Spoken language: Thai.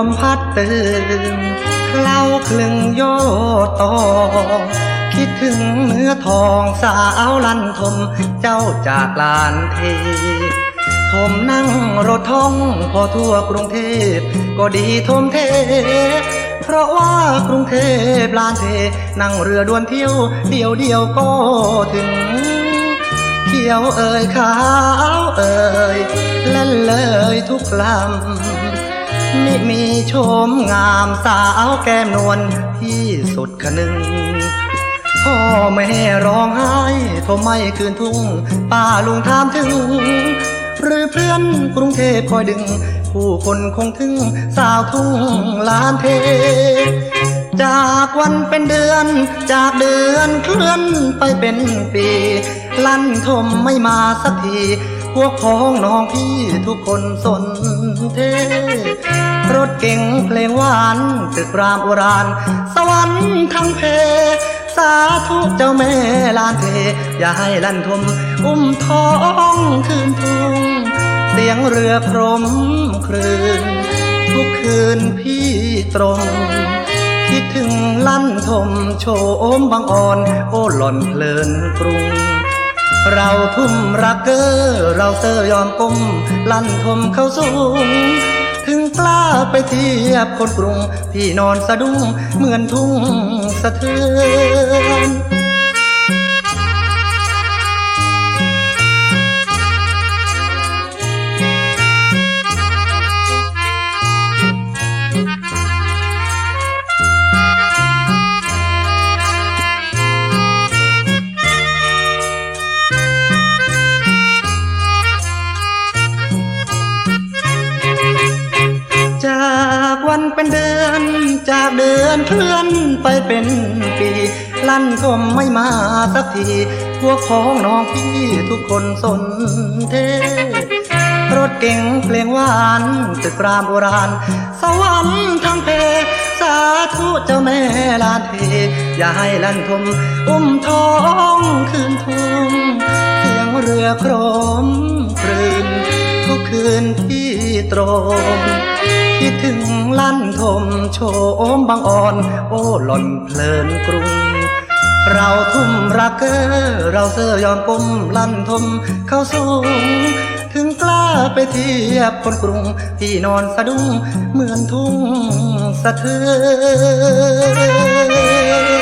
ตื่นเคล้าคลึงโยตอคิดถึงเนื้อทองสาวลันทมเจ้าจากลานเทผมนั่งรถท่องพอทั่วกรุงเทพ ก็ดีทมเท เพราะว่ากรุงเทพลานเท นั่งเรือด่วนเที่ยว เดียวเดียวก็ถึง เขียวเอ่ยขาวเอ่ยเล่นเลยทุกลำ นี่มีโชมงามสาวแก้มนวลที่สุดคนึง พ่อแม่ร้องไห้โทรไม่คืนทุ่ง ป้าลุงถามถึง หรือเพื่อนกรุงเทพคอยดึง ผู้คนคงถึงสาวทุ่งลานเท จากวันเป็นเดือน จากเดือนเคลื่อนไปเป็นปี ลั่นทมไม่มาสักที พวกพ้องน้องพี่ทุกคนสนเท รถเก่งเพลงหวานตึกรามโบราณ สวรรค์ทั้งเพ สาธุเจ้าแม่ลานเท อย่าให้ลั่นทมอุ้มท้องคืนทุ่ง เสียงเรือพรมครืน ทุกคืนพี่ตรงคิดถึงลั่นทมโชมบางอ่อน โอ้หล่อนเพลินกรุง เราทุ่มรักเกอเราเซอยอมก้มลั่นทมเข้าสูง ถึงกล้าไปเทียบคนกรุงที่นอนสะดุ้งเหมือนทุ่งสะเทือน จากเดือนเคลื่อนไปเป็นปี ลั่นทมไม่มาสักทีพวกพ้องน้องพี่ทุกคนสนเท รถเก่งเพลงหวานตึกรามโบราณ สวรรค์ทั้งเพ สาธุเจ้าแม่ลานเท อย่าให้ลั่นทมอุ้มท้องคืนทุ่งเสียงเรือโครมครืนทุกคืนพี่ตรง คิดถึงลั่นทมโชมบางอ่อน โอ้หล่อนเพลินกรุง เราทุ่มรักเกอเราเสื้อยอมก้มลั่นทมเข้าสูง ถึงกล้าไปเทียบคนกรุง ที่นอนสะดุ้งเหมือนทุ่งสะเทือน